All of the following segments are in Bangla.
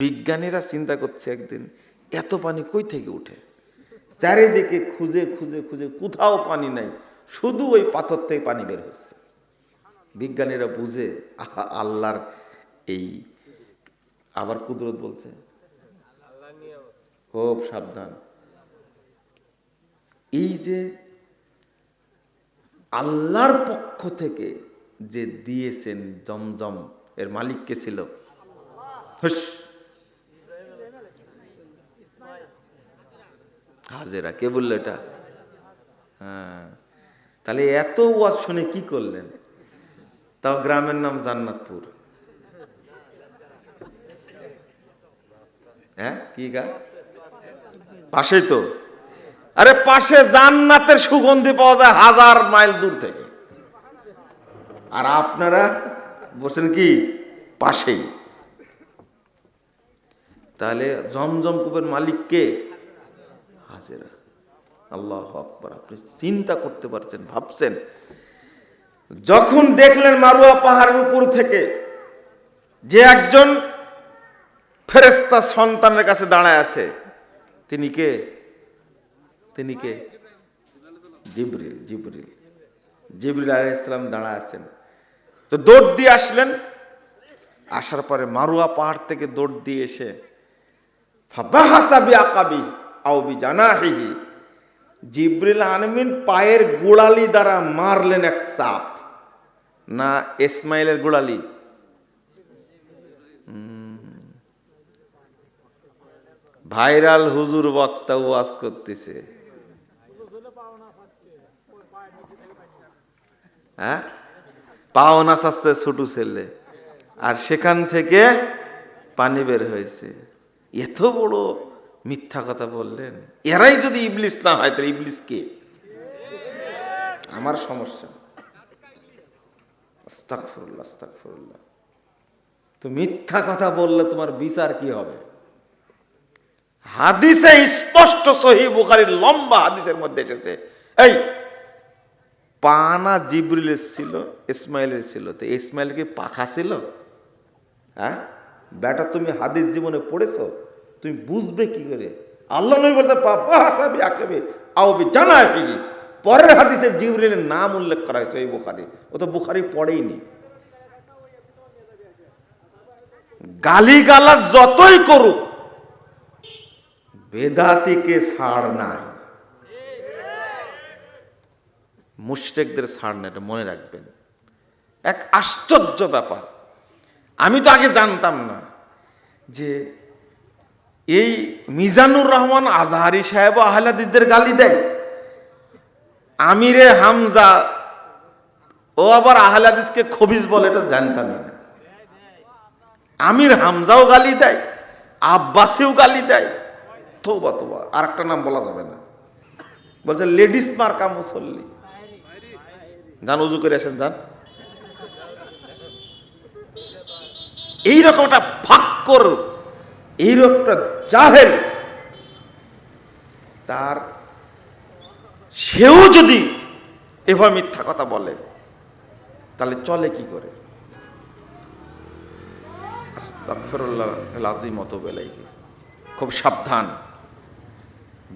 বিজ্ঞানীরা চিন্তা করছে একদিন, এত পানি কই থেকে উঠে? চারিদিকে খুঁজে খুঁজে খুঁজে কোথাও পানি নাই, শুধু ওই পাথর থেকে পানি বের হচ্ছে। বিজ্ঞানীরা বুঝে আল্লাহর এই, আবার কুদরত বলছে। খুব সাবধান। এই যে আল্লাহর পক্ষ থেকে যে দিয়েছেন জমজম, এর মালিককে ছিল? হাজেরা, কে বলল এটা? হ্যাঁ। তাহলে এত ওয়াজ শুনে কি করলেন? তাও গ্রামের নাম জান্নাতপুর। হ্যাঁ কি গা? পাশেই তো। আরে পাশে জান্নাতের সুগন্ধি পাওয়া যায় হাজার মাইল দূর থেকে। আর আপনারা বলছেন কি? পাশেই। তাহলে জমজম কূপের মালিক কে? হাজেরা। আল্লাহ আকবর, আপনি চিন্তা করতে পারছেন, ভাবছেন। যখন দেখলেন মারুয়া পাহাড়ের উপর থেকে যে একজন ফেরেস্তা সন্তানের কাছে দাঁড়ায় আছে, তিনি কে? তিনি কে? জিবরিল জিবরিল। জিবরিল আলাইহিস ইসলাম দাঁড়ায় আছেন। তো দৌড় দিয়ে আসলেন। আসার পরে মারুয়া পাহাড় থেকে দৌড় দিয়ে এসে আকাবি আউবি জিব্রিল আনমিন পায়ের গোড়ালি দ্বারা মারলেন এক সাপ। না ইসমাইলের গোড়ালি। ভাইরাল হুজুর বক্তা ওয়াজ করতেছে। হ্যাঁ? পাওনা ছোট ছেলে। আর সেখান থেকে পানি বের হয়েছে। এত বড় মিথ্যা কথা বললেন। এরাই যদি ইবলিস না হয়, তাহলে ইবলিস কে? আমার সমস্যা। তো মিথ্যা কথা বললে তোমার বিচার কি হবে? হাদিসে স্পষ্ট সহি বুখারীর লম্বা হাদিসের মধ্যে এসেছে। এই, পানা জিবরিলের ছিল ইসমাইলের ছিল তো ইসমাইল কি পাখা ছিল? হ্যাঁ? বেটা, তুমি হাদিস জীবনে পড়েছো? তুমি বুঝবে কি করে? আল্লাহ নবী বলতে আকেবে জানা কি? পরের হাদিসে জিবরিলের নাম উল্লেখ করা হয়েছে এই বুখারি। ও তো বুখারি পড়েইনি। গালি গালা যতই করুক, বেদাতিকে ছাড় নাই। মুশরেকদের ছাড় না এটা মনে রাখবেন। এক আশ্চর্য ব্যাপার। আমি তো আগে জানতাম না যে এই মিজানুর রহমান আজহারি সাহেব আহলাদিসদের গালি দেয়। আমিরে হামজা, ও আবার আহলাদিসকে খবিজ বলে, এটা জানতামই না। আমির হামজাও গালি দেয়, আব্বাসেও গালি দেয়। তোবা তোবা আর একটা নাম বলা যাবে না। বলছে, লেডিস মার্কা মুসল্লি। যান, উজু করে আসেন, যান। এইরকম একটা ফাক্কর এইরকম একটা জাহেল। তার সেও যদি এভাবে মিথ্যা কথা বলে, তাহলে চলে কি করে? খুব সাবধান।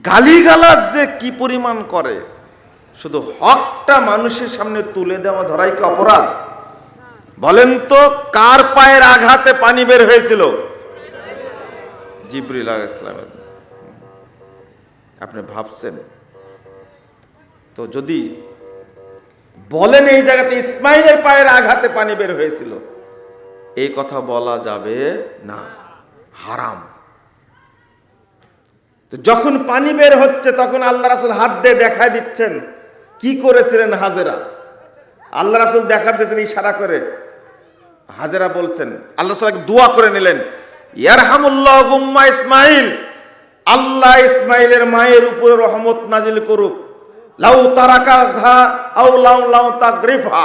গালিগালাজ যে কি পরিমাণ করে, শুধু হকটা মানুষের সামনে তুলে দেওয়া ধরাই কি অপরাধ? বলেন তো, কার পায়ের আঘাতে পানি বের হয়েছিল? জিবরিল ইসলামের আপনি ভাবছেন, তো যদি বলেন এই জায়গাতে ইসমাইলের পায়ের আঘাতে পানি বের হয়েছিল, এই কথা বলা যাবে না, হারাম। তো যখন পানি বের হচ্ছে, তখন আল্লাহ রাসুল হাত দিয়ে দেখায় দিচ্ছেন, কি করেছিলেন হাজেরা? আল্লাহ রাসুল দেখা দিয়েছেন ইশারা করে। হাজেরা বলছেন, আল্লাহ রাসূল দোয়া করে নিলেন ইয়ারহামুল্লাহ ইসমাইল। আল্লাহ ইসমাইলের মায়ের উপরে রহমত নাজিল করুক। লাউ তারাকা লাউ লাউ তাগরিফা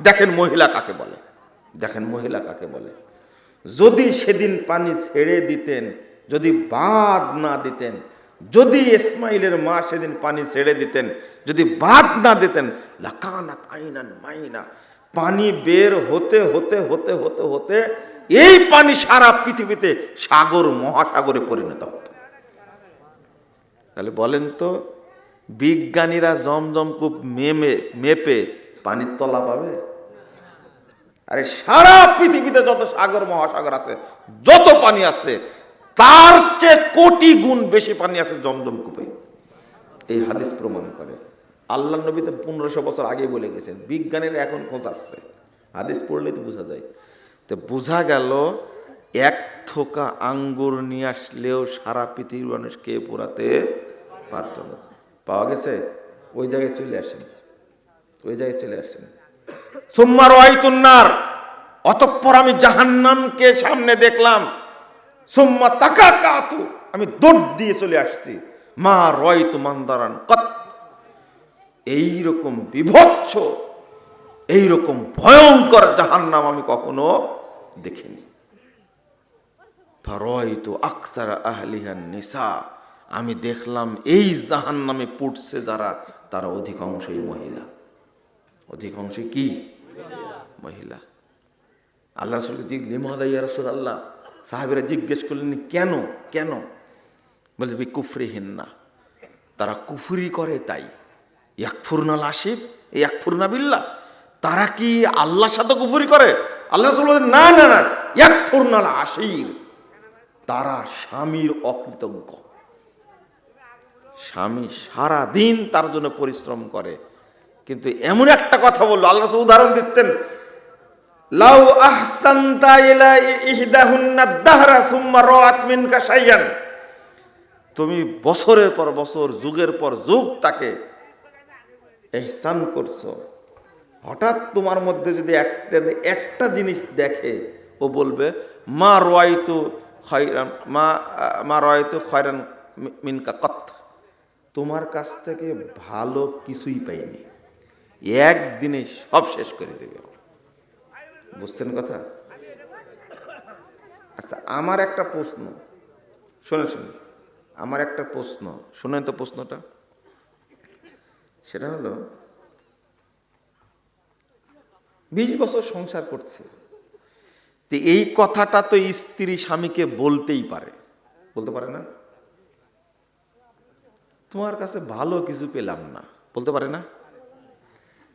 দেখেন মহিলা কাকে বলে? দেখেন মহিলা কাকে বলে? যদি সেদিন পানি ছেড়ে দিতেন, যদি বাদ না দিতেন, যদি ইসমাইলের মা সেদিন পানি ছেড়ে দিতেন, যদি বাদ না দিতেন, লাকানাত মাইনা। পানি বের হতে হতে হতে হতে হতে এই পানি সারা পৃথিবীতে সাগর, মহাসাগরে পরিণত হতো। তাহলে বলেন তো, বিজ্ঞানীরা জমজম কূপ মেমে, মেপে পানির তলা পাবে? আরে সারা পৃথিবীতে যত সাগর, মহাসাগর আছে, যত পানি আছে, তার চেয়ে কোটি গুণ বেশি পানি আছে জমজম কূপে। এই হাদিস প্রমাণ করে। আল্লাহ নবী তো পনেরোশো বছর আগে বলে গেছেন, বিজ্ঞানীরা এখন খোঁজ আসছে। হাদিস পড়লেই তো বোঝা যায়। তো বোঝা গেল, এক থোকা আঙ্গুর নিয়ে আসলেও সারা পৃথিবীর মানুষ কে পোড়াতে পারত না। পাওয়া গেছে? ওই জায়গায় চলে আসেন। ওই জায়গায় চলে আসেন। সোম্মার ওয়াইতুন্নার অতঃপর আমি জাহান্নামকে সামনে দেখলাম। সোম্মা তাকা কাতু আমি দৌড় দিয়ে চলে আসছি। মা রয়তু মান্দারান, কত এইরকম বিভৎস, এইরকম ভয়ঙ্কর জাহান্নাম আমি কখনো দেখিনি। নিসা, আমি দেখলাম এই জাহান্নামে পুটছে যারা, তারা অধিকাংশই মহিলা। অধিকাংশই কি? মহিলা। আল্লাহ রসুলকে জিজ্ঞেস রসুল আল্লাহ সাহেবেরা জিজ্ঞেস করলেন, কেন কেন? বলে বি কুফরিহীন না তারা কুফরি করে তাই। ইয়াকফুরনাল আসিফ ইয়াকফুরনা বিল্লাহ, তারা কি আল্লাহর সাথে কুফরি করে? আল্লাহ বলেন, না না না ইয়াকফুরনাল আশির তারা স্বামীর অকৃতজ্ঞ। স্বামী সারা দিন তার জন্য পরিশ্রম করে। কিন্তু এমন একটা কথা বলল, আল্লাহ উদাহরণ দিচ্ছেন, লাউ আহসানতা ইলা ইহদাহুন্না দাহরা সুম্মা রাআত তুমি বছরের পর বছর, যুগের পর যুগ তাকে এহসান করছ। হঠাৎ তোমার মধ্যে যদি একটা একটা জিনিস দেখে, ও বলবে, মা রয়তু খয়রান, মা মা রয়তু খয়রান মিনকা কত? তোমার কাছ থেকে ভালো কিছুই পাইনি। একদিনে সব শেষ করে দেবে। বুঝছেন কথা? আচ্ছা আমার একটা প্রশ্ন। শোনে শুনুন। আমার একটা প্রশ্ন। শোনেন তো প্রশ্নটা। সেটা হলো বিশ বছর সংসার করছে। তো এই কথাটা তো স্ত্রী স্বামীকে বলতেই পারে। বলতে পারে না? তোমার কাছে ভালো কিছু পেলাম না। বলতে পারে না?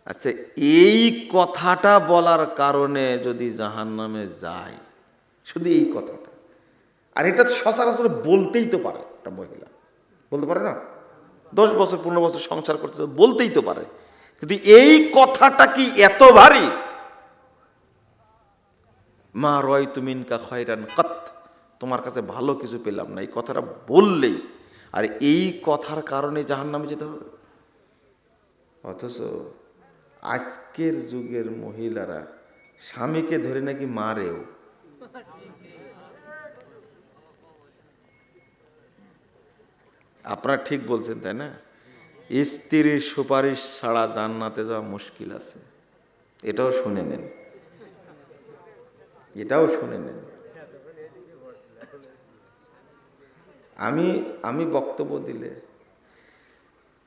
আচ্ছা এই কথাটা বলার কারণে যদি জাহান নামে যায়, শুধু এই কথাটা। আর এটা সচরাচর বলতেই তো পারে একটা মহিলা। বলতে পারে না? দশ বছর, পনেরো বছর সংসার করতে বলতেই তো পারে। কিন্তু এই কথাটা কি এত ভারী? মা রয় তুমিন কা খয়রান কত। তোমার কাছে ভালো কিছু পেলাম না। এই কথাটা বললেই, আর এই কথার কারণে জাহান নামে যেতে হবে। অথচ আজকের যুগের মহিলারা স্বামীকে ধরে নাকি মারেও? আপনারা ঠিক বলছেন, তাই না? স্ত্রীর সুপারিশ ছাড়া জান্নাতে যাওয়া মুশকিল আছে। এটাও শুনে নেন। এটাও শুনে নেন। আমি আমি বক্তব্য দিলে।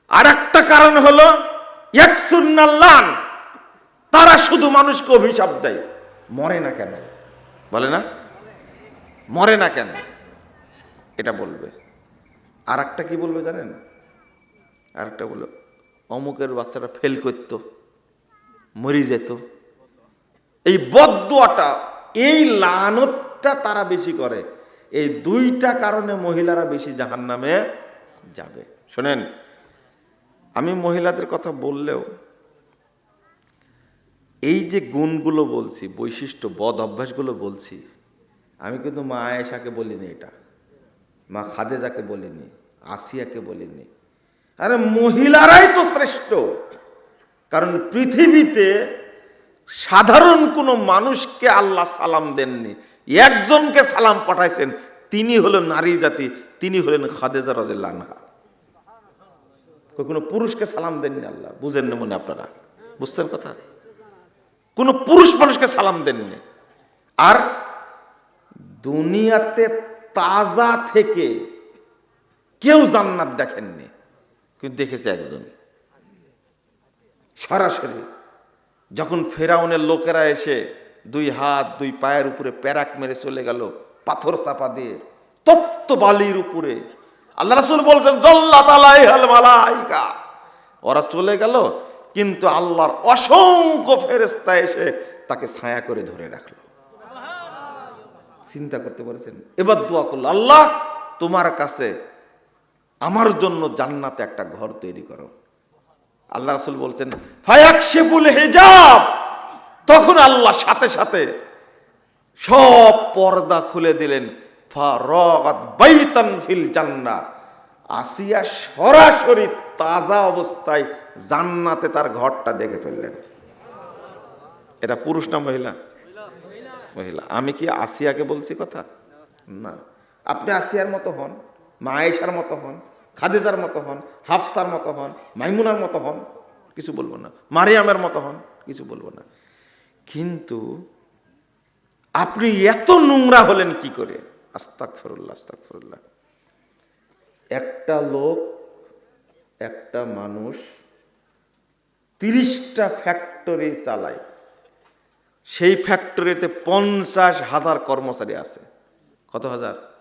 আর একটা কারণ হলো তারা শুধু মানুষকে অভিশাপ দেয়, মরে না কেন? বলে না? মরে না কেন? এটা বলবে। আর একটা কি বলবে জানেন? আর একটা বলল, অমুকের বাচ্চাটা ফেল করতো, মরি যেত। এই বদুয়াটা এই লানতটা তারা বেশি করে। এই দুইটা কারণে মহিলারা বেশি জাহান নামে যাবে। শোনেন, আমি মহিলাদের কথা বললেও এই যে গুণগুলো বলছি, বৈশিষ্ট্য, বদ অভ্যাসগুলো বলছি, আমি কিন্তু মা আয়েশাকে বলিনি এটা, মা খাদেজাকে বলিনি, আসিয়াকে বলিনি। আরে মহিলারাই তো শ্রেষ্ঠ, কারণ পৃথিবীতে সাধারণ কোনো মানুষকে আল্লাহ সালাম দেননি। একজনকে সালাম পাঠাইছেন, তিনি হলেন নারী জাতি, তিনি হলেন খাদেজা রাজা কোনো পুরুষকে সালাম দেননি আল্লাহ? বুঝেন না মনে আপনারা। বুঝছেন কথা? কোনো পুরুষ মানুষকে সালাম দেননি। আর দুনিয়াতে তাজা থেকে কেউ জান্নাত দেখেননি। কিন্তু দেখেছে একজন। সরাসরি যখন ফেরাউনের লোকেরা এসে দুই হাত, দুই পায়ের উপরে প্যারাক মেরে চলে গেল, পাথর চাপা দিয়ে, তপ্ত বালির উপরে। আল্লাহ রাসুল বলছেন মালাইকা। ওরা চলে গেল, কিন্তু আল্লাহর অসংখ্য ফেরেস্তা এসে তাকে ছায়া করে ধরে রাখল। চিন্তা করতে পারছেন? এবার দোয়া করল, আল্লাহ, তোমার কাছে আমার জন্য জান্নাতে একটা ঘর তৈরি করো। আল্লাহ রাসূল বলছেন, ফায়াকশিফুল হিজাব। তখন আল্লাহ সাথে সাথে সব পর্দা খুলে দিলেন ফিল জান্নাহ। আসিয়া সরাসরি তাজা অবস্থায় জান্নাতে তার ঘরটা দেখে ফেললেন। এটা পুরুষ না মহিলা? মহিলা। আমি কি আসিয়াকে বলছি কথা? না। আপনি আসিয়ার মতো হন মায়েশার মতো হন। খাদিজার মতো হন, হাফসার মতো হন, মাইমুনার মতো হন, কিছু বলব না। মারিয়ামের মতো হন, কিছু বলব না। কিন্তু আপনি এত নোংরা হলেন কি করে? আস্তাক ফরুল্লাহ আস্তাক ফরুল্লাহ একটা লোক, একটা মানুষ তিরিশটা ফ্যাক্টরি চালায়। সেই ফ্যাক্টরিতে পঞ্চাশ হাজার কর্মচারী আছে। কত হাজার?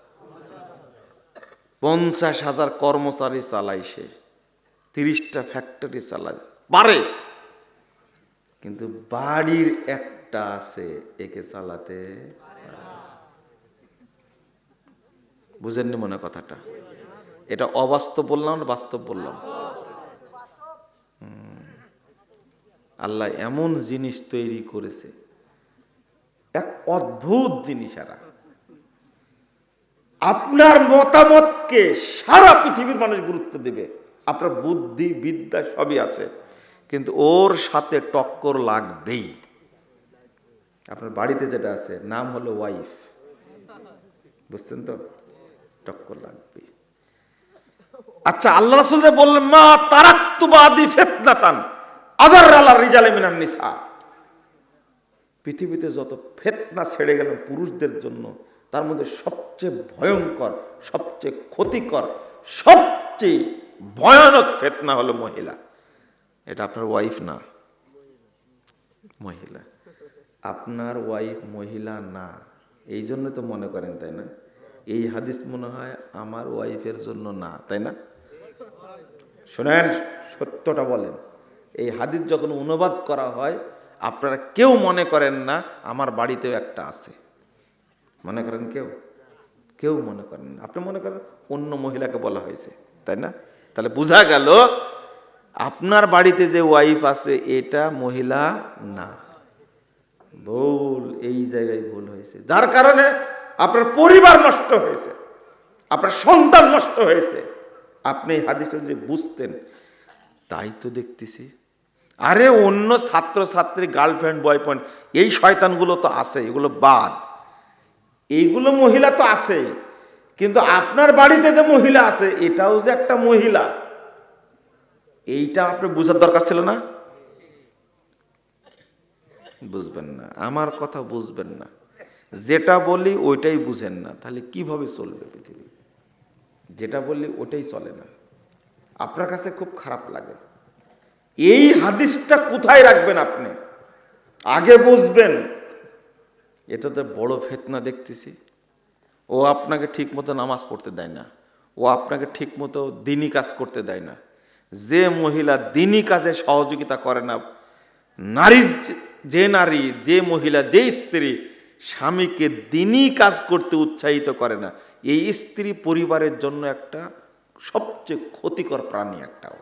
পঞ্চাশ হাজার কর্মচারী চালায় সে, তিরিশটা ফ্যাক্টরি চালায়। পারে। কিন্তু বাড়ির একটা আছে, একে চালাতে বুঝেননি মনে কথাটা? এটা অবাস্তব বললাম না বাস্তব বললাম। আল্লাহ এমন জিনিস তৈরি করেছে। এক অদ্ভুত জিনিস এরা। আপনার মতামতকে সারা পৃথিবীর মানুষ গুরুত্ব দেবে। আপনার বুদ্ধি, বিদ্যা সবই আছে। কিন্তু ওর সাথে টক্কর লাগবেই। আপনার বাড়িতে যেটা আছে, নাম হলো ওয়াইফ বুঝছেন তো? টক্কর লাগবে আচ্ছা আল্লাহ রাসূল যে বললেন, মা তারাক্তু বাদি ফিতনাতান আজার আলা রিজালে মিনান নিসা। পৃথিবীতে যত ফেতনা ছেড়ে গেল পুরুষদের জন্য তার মধ্যে সবচেয়ে ভয়ঙ্কর, সবচেয়ে ক্ষতিকর, সবচেয়ে ভয়ানক ফেতনা হলো মহিলা। এটা আপনার ওয়াইফ না। মহিলা। আপনার ওয়াইফ মহিলা না। এই জন্য তো মনে করেন, তাই না? এই হাদিস মনে হয় আমার ওয়াইফের জন্য না, তাই না? শোনেন, সত্যটা বলেন। এই হাদিস যখন অনুবাদ করা হয়, আপনারা কেউ মনে করেন না, আমার বাড়িতেও একটা আছে। মনে করেন কেউ? কেউ মনে করেন আপনি মনে করেন অন্য মহিলাকে বলা হয়েছে, তাই না? তাহলে বোঝা গেল আপনার বাড়িতে যে ওয়াইফ আছে, এটা মহিলা না। ভুল, এই জায়গায় ভুল হয়েছে। যার কারণে আপনার পরিবার নষ্ট হয়েছে, আপনার সন্তান নষ্ট হয়েছে। আপনি এই হাদিসটা যদি বুঝতেন, তাই তো দেখতেছি। আরে অন্য ছাত্র ছাত্রী গার্লফ্রেন্ড বয়ফ্রেন্ড এই শয়তানগুলো তো আছে, এগুলো বাদ। এইগুলো মহিলা তো আছে, কিন্তু আপনার বাড়িতে যে মহিলা আছে, এটাও যে একটা মহিলা, এইটা আপনার বোঝার দরকার ছিল না? বুঝবেন না, আমার কথা বুঝবেন না, যেটা বলি ওইটাই বুঝেন না, তাহলে কীভাবে চলবে পৃথিবী? যেটা বললি ওটাই চলে না, আপনার কাছে খুব খারাপ লাগে, এই হাদিসটা কোথায় রাখবেন আপনি? আগে বুঝবেন এটাতে বড় ফেতনা দেখতেছি। ও আপনাকে ঠিক মতো নামাজ পড়তে দেয় না। ও আপনাকে ঠিক মতো দিনই কাজ করতে দেয় না। যে মহিলা দিনই কাজে সহযোগিতা করে না, নারীর যে- নারী, যে মহিলা, যে স্ত্রী, স্বামীকে দিনই কাজ করতে উৎসাহিত করে না। এই স্ত্রী পরিবারের জন্য একটা সবচেয়ে ক্ষতিকর প্রাণী একটা ও।